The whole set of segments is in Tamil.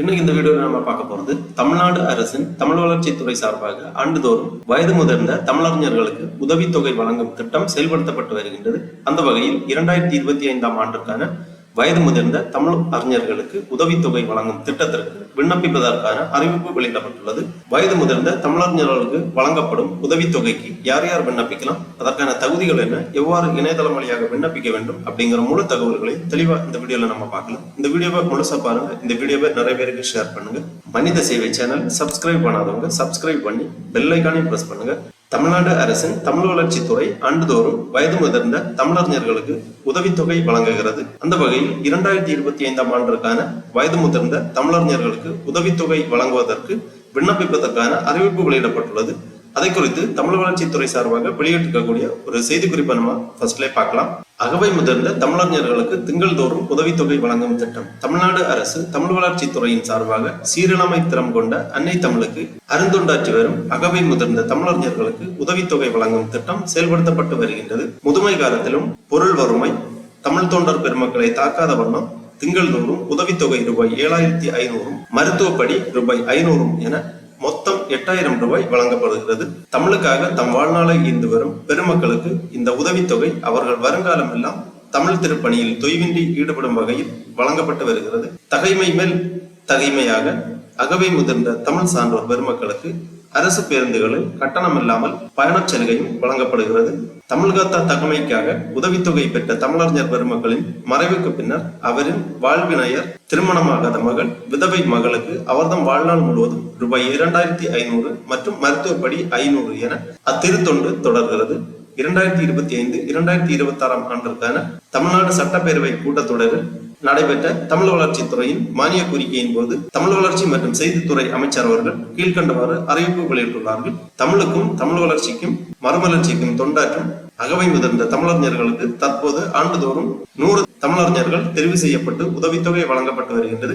இன்னைக்கு இந்த வீடியோவில் நம்ம பார்க்க போறது தமிழ்நாடு அரசின் தமிழ் வளர்ச்சித்துறை சார்பாக ஆண்டுதோறும் வயது முதிர்ந்த தமிழறிஞர்களுக்கு உதவித்தொகை வழங்கும் திட்டம் செயல்படுத்தப்பட்டு வருகின்றது. அந்த வகையில் இரண்டாயிரத்தி இருபத்தி ஐந்தாம் ஆண்டுக்கான வயது முதிர்ந்த தமிழ் அறிஞர்களுக்கு உதவித்தொகை வழங்கும் திட்டத்திற்கு விண்ணப்பிப்பதற்கான அறிவிப்பு வெளியிடப்பட்டுள்ளது. வயது முதிர்ந்த தமிழறிஞர்களுக்கு வழங்கப்படும் உதவித்தொகைக்கு யார் யார் விண்ணப்பிக்கலாம்? அதற்கான தகுதிகள் என்ன? எவ்வாறு இணையதளம் வழியாக விண்ணப்பிக்க வேண்டும்? அப்படிங்கிற முழு தகவல்களை தெளிவா இந்த வீடியோல நம்ம பார்க்கலாம். இந்த வீடியோவை முழுசா பாருங்க. இந்த வீடியோவை நிறைய பேருக்கு ஷேர் பண்ணுங்க. மனித சேவை சேனல் சப்ஸ்கிரைப் பண்ணாதவங்க சப்ஸ்கிரைப் பண்ணி பெல் ஐக்கானையும் பிரஸ் பண்ணுங்க. தமிழ்நாடு அரசின் தமிழ் வளர்ச்சித்துறை ஆண்டுதோறும் வயது முதிர்ந்த தமிழறிஞர்களுக்கு உதவித்தொகை வழங்குகிறது. அந்த வகையில் இரண்டாயிரத்தி இருபத்தி ஐந்தாம் ஆண்டிற்கான வயது முதிர்ந்த தமிழறிஞர்களுக்கு உதவித்தொகை வழங்குவதற்கு விண்ணப்பிப்பதற்கான அறிவிப்பு வெளியிடப்பட்டுள்ளது. அதை குறித்து தமிழ் வளர்ச்சித்துறை சார்பாக வெளியிட்டிருக்கக்கூடிய ஒரு செய்திக்குறிப்பை நம்ம ஃபர்ஸ்ட்லேயே பார்க்கலாம். அகவை முதிர்ந்த தமிழறிஞர்களுக்கு திங்கள்தோறும் உதவித்தொகை வழங்கும் திட்டம். தமிழ்நாடு அரசு தமிழ் வளர்ச்சித்துறையின் சார்பாக சீரழமை திறம் கொண்ட அன்னை தமிழுக்கு அருந்தொண்டாற்றி வரும் அகவை முதிர்ந்த தமிழறிஞர்களுக்கு உதவித்தொகை வழங்கும் திட்டம் செயல்படுத்தப்பட்டு வருகின்றது. முதுமை காலத்திலும் பொருள் வறுமை தமிழ் தொண்டர் பெருமக்களை தாக்காத வண்ணம் திங்கள்தோறும் உதவித்தொகை ரூபாய் ஏழாயிரத்தி ஐநூறும் மருத்துவப்படி ரூபாய் ஐநூறும் என மொத்தம் எட்டாயிரம் ரூபாய் வழங்கப்படுகிறது. தமிழுக்காக தம் வாழ்நாளை ஈந்து வரும் பெருமக்களுக்கு இந்த உதவித்தொகை அவர்கள் வருங்காலம் எல்லாம் தமிழ் திருப்பணியில் தொய்வின்றி ஈடுபடும் வகையில் வழங்கப்பட்டு வருகிறது. தகைமை மேல் தகைமையாக அகவை முதிர்ந்த தமிழ் சான்றோர் பெருமக்களுக்கு அரசு பேருந்துகளில் கட்டணம் இல்லாமல் பயணச் சலுகையும் வழங்கப்படுகிறது. தமிழகத்த தகமைக்காக உதவித்தொகை பெற்ற தமிழறிஞர் பெருமக்களின் மறைவுக்கு பின்னர் அவரின் வாழ்வினையர் திருமணமாகாத மகள் விதவை மகளுக்கு அவர்தம் வாழ்நாள் முழுவதும் ரூபாய் இரண்டாயிரத்தி ஐநூறு மற்றும் மருத்துவப்படி ஐநூறு என அத்திருத்தொண்டு தொடர்கிறது. இரண்டாயிரத்தி இருபத்தி ஐந்து இரண்டாயிரத்தி இருபத்தி ஆறாம் ஆண்டிற்கான தமிழ்நாடு சட்டப்பேரவை கூட்டத்தொடரில் நடைபெற்ற தமிழ் வளர்ச்சித்துறையின் மானிய கோரிக்கையின் போது தமிழ் வளர்ச்சி மற்றும் செய்தித்துறை அமைச்சர் அவர்கள் கீழ்கண்டவாறு அறிவிப்பு வெளியிட்டுள்ளார்கள். தமிழுக்கும் தமிழ் வளர்ச்சிக்கும் மறுமலர்ச்சிக்கும் தொண்டாற்றும் அகவை முதிர்ந்த தமிழறிஞர்களுக்கு தற்போது ஆண்டுதோறும் நூறு தமிழறிஞர்கள் தெரிவு செய்யப்பட்டு உதவித்தொகை வழங்கப்பட்டு வருகின்றது.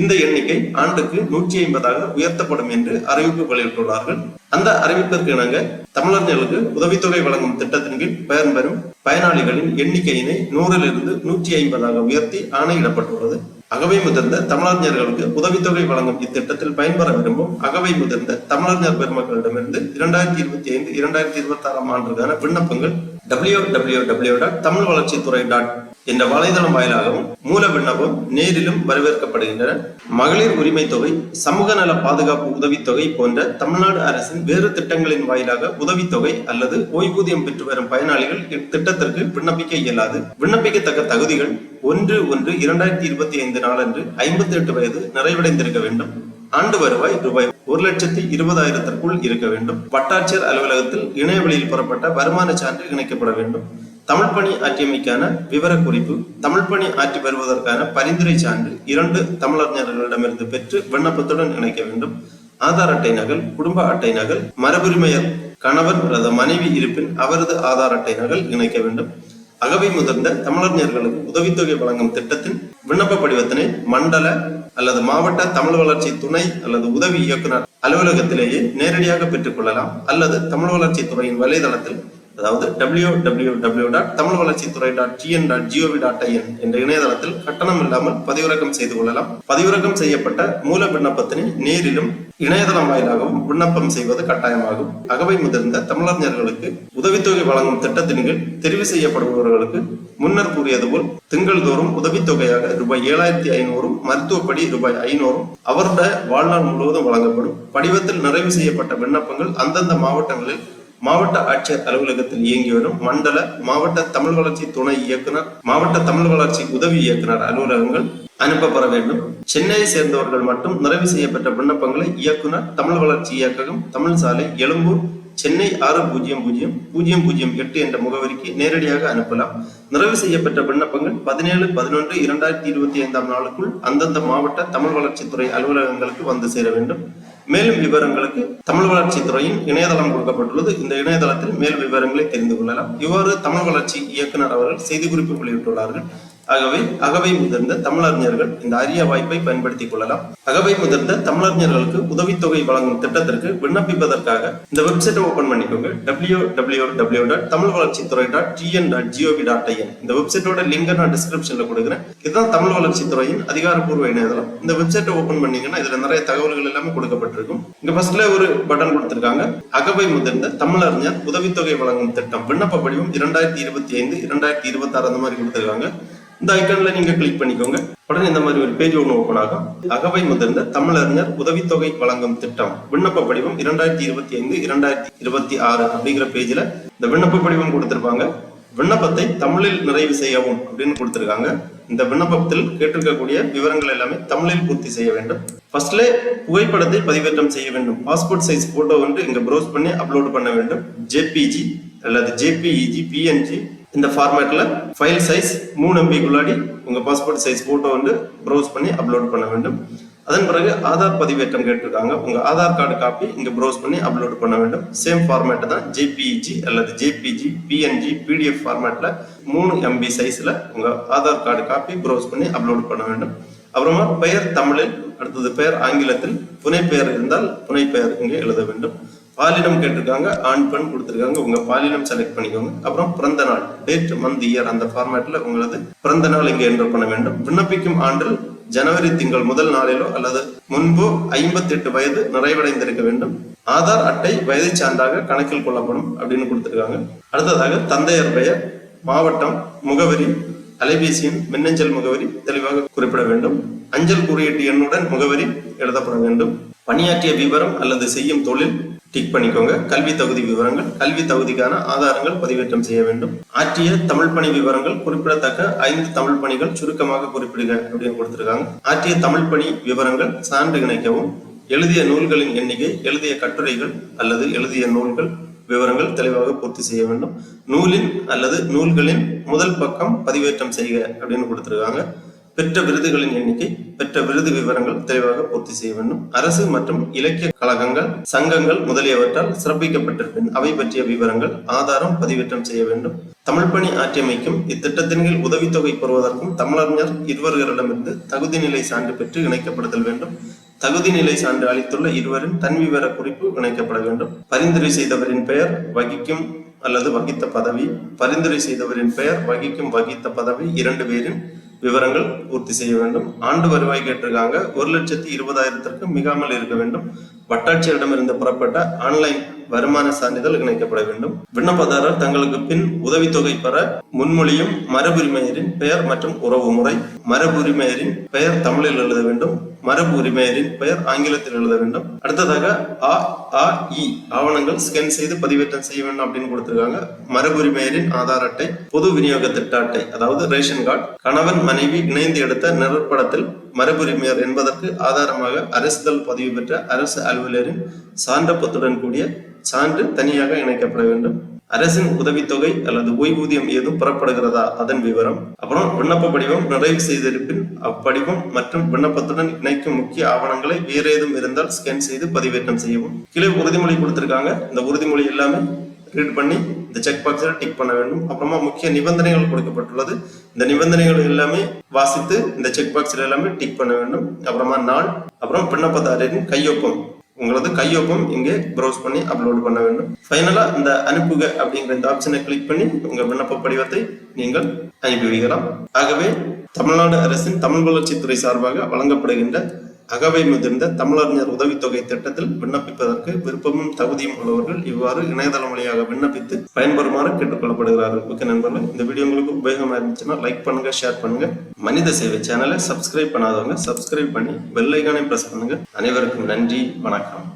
இந்த எண்ணிக்கை ஆண்டுக்கு நூற்றி ஐம்பதாக உயர்த்தப்படும் என்று அறிவிப்பு வெளியிட்டுள்ளார்கள். அந்த அறிவிப்பிற்கு இணங்க தமிழர்களுக்கு உதவித்தொகை வழங்கும் திட்டத்தின் கீழ் பயன்பெறும் பயனாளிகளின் எண்ணிக்கையினை நூறிலிருந்து நூற்றி ஐம்பதாக உயர்த்தி ஆணையிடப்பட்டுள்ளது. அகவை முதிர்ந்த தமிழறிஞர்களுக்கு உதவித்தொகை வழங்கும் இத்திட்டத்தில் பயன்பெற விரும்பும் அகவை முதிர்ந்த தமிழறிஞர் பெருமக்களிடமிருந்து இரண்டாயிரத்தி இருபத்தி ஐந்து இரண்டாயிரத்தி இருபத்தி ஆறாம் ஆண்டுக்கான விண்ணப்பங்கள் W W W dot Tamil வளர்ச்சித்துறை டாட் என்ற வலைதளம் வாயிலாகவும் மூல விண்ணப்பம் நேரிலும் வரவேற்கப்படுகின்றன. மகளிர் உரிமை தொகை சமூக நல பாதுகாப்பு உதவித்தொகை போன்ற தமிழ்நாடு அரசின் வேறு திட்டங்களின் வாயிலாக உதவித்தொகை அல்லது ஓய்வூதியம் பெற்று வரும் பயனாளிகள் இத்திட்டத்திற்கு விண்ணப்பிக்க இயலாது. விண்ணப்பிக்கத்தக்க தகுதிகள் ஒன்று ஒன்று இரண்டாயிரத்தி இருபத்தி ஐந்து நாளன்று ஐம்பத்தி எட்டு வயது நிறைவடைந்திருக்க வேண்டும். ஆண்டு வருவாய் ரூபாய் ஒரு லட்சத்தி இருபதாயிரத்திற்குள் இருக்க வேண்டும். வட்டாட்சியர் அலுவலகத்தில் இணையவழியில் புறப்பட்ட வருமான சான்று இணைக்கப்பட வேண்டும். தமிழ் பணி ஆற்றியமைக்கான விவரக்குறிப்பு தமிழ் பணி ஆற்றி வருவதற்கான பரிந்துரை சான்று இரண்டு தமிழறிஞர்களிடமிருந்து பெற்று விண்ணப்பத்துடன் இணைக்க வேண்டும். ஆதார் அட்டை நகல் குடும்ப அட்டை நகல் மரபுரிமையர் கணவர் அல்லது மனைவி இருப்பின் அவரது ஆதார் அட்டை நகல் இணைக்க வேண்டும். அகவை முதிர்ந்த தமிழறிஞர்களுக்கு உதவித்தொகை வழங்கும் திட்டத்தின் விண்ணப்ப படிவத்தினை மண்டல அல்லது மாவட்ட தமிழ் வளர்ச்சி துணை அல்லது உதவி இயக்குனர் அலுவலகத்திலேயே நேரடியாக பெற்றுக் கொள்ளலாம். அல்லது தமிழ் வளர்ச்சி துறையின் வலைதளத்தில் அதாவது W W W dot Tamil வளர்ச்சித்துறை dot GN dot GOV dot IN என்ற இணையதளத்தில் கட்டணம் இல்லாமல் பதிவிறக்கம் செய்து கொள்ளலாம். பதிவிறக்கம் செய்யப்பட்ட மூல விண்ணப்பத்தினை நேரிலும் இணையதளம் வாயிலாகவும் விண்ணப்பம் செய்வது கட்டாயமாகும். அகவை முதிர்ந்த தமிழறிஞர்களுக்கு உதவித்தொகை வழங்கும் திட்டத்தின் கீழ் தெரிவு செய்யப்படுபவர்களுக்கு முன்னர் கூறியது போல் திங்கள்தோறும் உதவித்தொகையாக ரூபாய் ஏழாயிரத்தி ஐநூறும் மருத்துவப்படி ரூபாய் ஐநூறும் அவருடைய வாழ்நாள் முழுவதும் வழங்கப்படும். படிவத்தில் நிறைவு செய்யப்பட்ட விண்ணப்பங்கள் அந்தந்த மாவட்டங்களில் மாவட்ட ஆட்சியர் அலுவலகத்தில் இயங்கி வரும் மண்டல மாவட்ட தமிழ் வளர்ச்சி துணை இயக்குனர் மாவட்ட தமிழ் வளர்ச்சி உதவி இயக்குனர் அலுவலகங்கள் அனுப்பப்பட வேண்டும். சென்னையை சேர்ந்தவர்கள் மட்டும் நிறைவு செய்யப்பட்ட விண்ணப்பங்களை இயக்குனர் தமிழ் வளர்ச்சி இயக்ககம் தமிழ் சாலை எழும்பூர் சென்னை ஆறு பூஜ்ஜியம் பூஜ்ஜியம் பூஜ்ஜியம் பூஜ்ஜியம் எட்டு என்ற முகவரிக்கு நேரடியாக அனுப்பலாம். நிறைவு செய்யப்பட்ட விண்ணப்பங்கள் பதினேழு பதினொன்று இரண்டாயிரத்தி இருபத்தி ஐந்தாம் நாளுக்குள் அந்தந்த மாவட்ட தமிழ் வளர்ச்சித்துறை அலுவலகங்களுக்கு வந்து சேர வேண்டும். மேலும் விவரங்களுக்கு தமிழ் வளர்ச்சித்துறையின் இணையதளம் கொடுக்கப்பட்டுள்ளது. இந்த இணையதளத்தில் மேல் விவரங்களை தெரிந்து கொள்ளலாம். இவ்வாறு தமிழ் வளர்ச்சி இயக்குனர் அவர்கள் செய்திக்குறிப்பு வெளியிட்டுள்ளார்கள். ஆகவே அகவை முதிர்ந்த தமிழறிஞர்கள் இந்த அரிய வாய்ப்பை பயன்படுத்திக் கொள்ளலாம். அகவை முதிர்ந்த தமிழறிஞர்களுக்கு உதவித்தொகை வழங்கும் திட்டத்திற்கு விண்ணப்பிப்பதற்காக இந்த வெப்சைட்டை ஓபன் பண்ணிக்கோங்க. W W W dot Tamil வளர்ச்சித்துறை dot TN dot GOV dot IN இந்த வெப்சைட்டோட லிங்க் நான் டிஸ்கிரிப்ஷன்ல கொடுக்குறேன். இதுதான் தமிழ் வளர்ச்சித்துறையின் அதிகாரப்பூர்வ இணையதளம். இந்த வெப்சைட்டை ஓபன் பண்ணீங்கன்னா இதுல நிறைய தகவல்கள் எல்லாமே கொடுக்கப்பட்டிருக்கும். இங்க ஃபர்ஸ்ட்ல ஒரு பட்டன் கொடுத்திருக்காங்க. அகவை முதிர்ந்த தமிழறிஞர் உதவித்தொகை வழங்கும் திட்டம். விண்ணப்ப படிவம் இரண்டாயிரத்தி இருபத்தி ஐந்து இரண்டாயிரத்தி இருபத்தி ஆறு அந்த மாதிரி கொடுத்திருக்காங்க. இந்த ஐக்கன்ல நீங்க கிளிக் பண்ணிக்கோங்க. உடனே இந்த மாதிரி ஒரு பேஜ் ஒன்று ஓப்பன் ஆகும். அகவை முதிர்ந்த தமிழறிஞர் உதவித்தொகை வழங்கும் திட்டம். விண்ணப்ப படிவம் இரண்டாயிரத்தி இருபத்தி ஐந்து இரண்டாயிரத்தி இருபத்தி ஆறு அப்படிங்கிற பேஜ்ல இந்த விண்ணப்ப படிவம் கொடுத்திருப்பாங்க. விண்ணப்பத்தை தமிழில் நிறைவு செய்யவும் அப்படின்னு கொடுத்திருக்காங்க. இந்த விண்ணப்பத்தில் கேட்டிருக்கக்கூடிய விவரங்கள் எல்லாமே தமிழில் பூர்த்தி செய்ய வேண்டும். ஃபர்ஸ்ட்ல புகைப்படத்தை பதிவேற்றம் செய்ய வேண்டும். பாஸ்போர்ட் சைஸ் போட்டோ வந்து இங்க ப்ரௌஸ் பண்ணி அப்லோட் பண்ண வேண்டும். ஜேபிஜி அல்லது ஜேபிஇஜி பிஎன்ஜி இந்த ஃபார்மேட்டில் ஃபைல் சைஸ் மூணு எம்பிக்குள்ளாடி உங்கள் பாஸ்போர்ட் சைஸ் ஃபோட்டோ வந்து ப்ரௌஸ் பண்ணி அப்லோட் பண்ண வேண்டும். அதன் பிறகு ஆதார் பதிவேற்றம் கேட்டிருக்காங்க. உங்கள் ஆதார் கார்டு காப்பி இங்கே ப்ரௌஸ் பண்ணி அப்லோட் பண்ண வேண்டும். சேம் ஃபார்மேட்டு தான் ஜேபிஇஜி அல்லது ஜேபிஜி பிஎன்ஜி பிடிஎஃப் ஃபார்மேட்டில் மூணு எம்பி சைஸில் உங்கள் ஆதார் கார்டு காப்பி ப்ரௌஸ் பண்ணி அப்லோட் பண்ண வேண்டும். அப்புறமா பெயர் தமிழில் அடுத்தது பெயர் ஆங்கிலத்தில் புனை பெயர் இருந்தால் புனை பெயர் இங்கே எழுத வேண்டும். பாலினம் கேட்டிருக்காங்க ஆண் பெண் கொடுத்துருக்காங்க. உங்க பாலினம் செலக்ட் பண்ணிக்கோங்க. அப்புறம் பிறந்த நாள் டேட் மந்த் இயர் அந்த ஃபார்மேட்ல உங்களது பிறந்த நாள் இங்கே என்டர் பண்ண வேண்டும். விண்ணப்பிக்கும் ஆண்டில் ஜனவரி திங்கள் முதல் நாளிலோ அல்லது முன்போ ஐம்பத்தி எட்டு வயது நிறைவடைந்திருக்க வேண்டும். ஆதார் அட்டை வயதை சார்ந்தாக கணக்கில் கொள்ளப்படும் அப்படின்னு கொடுத்துருக்காங்க. அடுத்ததாக தந்தையர் பெயர் மாவட்டம் முகவரி அலைபேசியின் மின்னஞ்சல் முகவரி தெளிவாக குறிப்பிட வேண்டும். அஞ்சல் குறியீட்டு எண்ணுடன் முகவரி எழுதப்பட வேண்டும். பணியாற்றிய விவரம் அல்லது செய்யும் தொழில் டிக் பண்ணிக்கோங்க. கல்வி தகுதி விவரங்கள் கல்வி தகுதிக்கான ஆதாரங்கள் பதிவேற்றம் செய்ய வேண்டும். ஆற்றிய தமிழ் பணி விவரங்கள் குறிப்பிடத்தக்க ஐந்து தமிழ் பணிகள் சுருக்கமாக குறிப்பிடுக அப்படின்னு கொடுத்திருக்காங்க. ஆற்றிய தமிழ் பணி விவரங்கள் சான்று இணைக்கவும் எழுதிய நூல்களின் எண்ணிக்கை எழுதிய கட்டுரைகள் அல்லது எழுதிய நூல்கள் விவரங்கள் தெளிவாக பூர்த்தி செய்ய வேண்டும். நூலின் அல்லது நூல்களின் முதல் பக்கம் பதிவேற்றம் செய்க அப்படின்னு கொடுத்துருக்காங்க. பெற்ற விருதுகளின் எண்ணிக்கை பெற்ற விருது விவரங்கள் தெளிவாக பூர்த்தி செய்ய வேண்டும். அரசு மற்றும் இலக்கிய கழகங்கள் சங்கங்கள் முதலியவற்றால் சிறப்பிக்கப்பட்டிருப்பின் அவை பற்றிய விவரங்கள் ஆதாரம் பதிவேற்றம் செய்ய வேண்டும். தமிழ் பணி ஆற்றியமைக்கும் இத்திட்டத்தின் கீழ் உதவித்தொகை பெறுவதற்கும் தமிழறிஞர் இருவர்களிடமிருந்து தகுதி நிலை சான்று பெற்று இணைக்கப்படுதல் வேண்டும். தகுதி நிலை சான்று அளித்துள்ள இருவரின் தன் விவர குறிப்பு இணைக்கப்பட வேண்டும். பரிந்துரை செய்தவரின் பெயர் வகிக்கும் அல்லது வகித்த பதவி பரிந்துரை செய்தவரின் பெயர் வகிக்கும் வகித்த பதவி இரண்டு பேரின் விவரங்கள் பூர்த்தி செய்ய வேண்டும். ஆண்டு வருவாய் கேட்டிருக்காங்க. ஒரு லட்சத்தி இருபதாயிரத்திற்கு மிகாமல் இருக்க வேண்டும். வட்டாட்சியரிடமிருந்து புறப்பட்ட ஆன்லைன் வருமான சான்றிதழ் இணைக்கப்பட வேண்டும். விண்ணப்பதாரர் தங்களுக்கு பின் உதவித்தொகை பெற முன்மொழியும் மரபுரிமையரின் பெயர் மற்றும் உறவு முறை. மரபுரிமையரின் பெயர் தமிழில் எழுத வேண்டும். மரபு உரிமையரின் பெயர் ஆங்கிலத்தில் எழுத வேண்டும். அடுத்ததாக அ ஆ இ ஆவணங்கள் ஸ்கேன் செய்து பதிவேற்றம் செய்ய வேண்டும் அப்படின்னு கொடுத்திருக்காங்க. மரபுரிமையரின் ஆதார் அட்டை பொது விநியோக திட்ட அட்டை அதாவது ரேஷன் கார்டு. கணவன் மனைவி இணைந்து எடுத்த நிழற்படத்தில் மரபுரிமையர் என்பதற்கு ஆதாரமாக அரசுதல் பதிவு பெற்ற அரசு அலுவலரின் சான்றப்பத்துடன் கூடிய சான்று தனியாக இணைக்கப்பட வேண்டும். அரசின் உதவித்தொகை அல்லது ஓய்வூதியம் ஏதும் புறப்படுகிறதா? அதன் விவரம். அப்புறம் விண்ணப்ப படிவம் நிறைவு செய்திருப்பின் அப்படிவம் மற்றும் விண்ணப்பத்துடன் இணைக்கும் முக்கிய ஆவணங்களை வேற ஏதும் இருந்தால் ஸ்கேன் செய்து பதிவேற்றம் செய்யவும். கீழே உறுதிமொழி கொடுத்திருக்காங்க. இந்த உறுதிமொழி எல்லாமே ரீட் பண்ணி இந்த செக் பாக்ஸில் டிக் பண்ண வேண்டும். அப்புறமா முக்கிய நிபந்தனைகள் கொடுக்கப்பட்டுள்ளது. இந்த நிபந்தனைகள் எல்லாமே வாசித்து இந்த செக் பாக்ஸில் எல்லாமே டிக் பண்ண வேண்டும். அப்புறமா நாள் அப்புறம் விண்ணப்பதாரரின் கையொப்பம். உங்களது கையொப்பம் இங்கே ப்ரௌஸ் பண்ணி அப்லோட் பண்ண வேண்டும். ஃபைனலாக இந்த அனுப்புக அப்படிங்கிற இந்த ஆப்ஷனை கிளிக் பண்ணி உங்கள் விண்ணப்ப படிவத்தை நீங்கள் அனுப்பி வைக்கலாம். ஆகவே தமிழ்நாடு அரசின் தமிழ் வளர்ச்சித்துறை சார்பாக வழங்கப்படுகின்ற அகவை முதிர்ந்த தமிழறிஞர் உதவித்தொகை திட்டத்தில் விண்ணப்பிப்பதற்கு விருப்பமும் தகுதியும் உள்ளவர்கள் இவ்வாறு இணையதளம் வழியாக விண்ணப்பித்து பயன்பெறுமாறு கேட்டுக்கொள்ளப்படுகிறார்கள். ஓகே நண்பர்கள் இந்த வீடியோ உங்களுக்கு உபயோகமா இருந்துச்சுன்னா லைக் பண்ணுங்க ஷேர் பண்ணுங்க. மனித சேவை சேனலை சப்ஸ்கிரைப் பண்ணாதவங்க சப்ஸ்கிரைப் பண்ணி பெல்லைக்கானே ப்ரெஸ் பிரஸ் பண்ணுங்க. அனைவருக்கும் நன்றி வணக்கம்.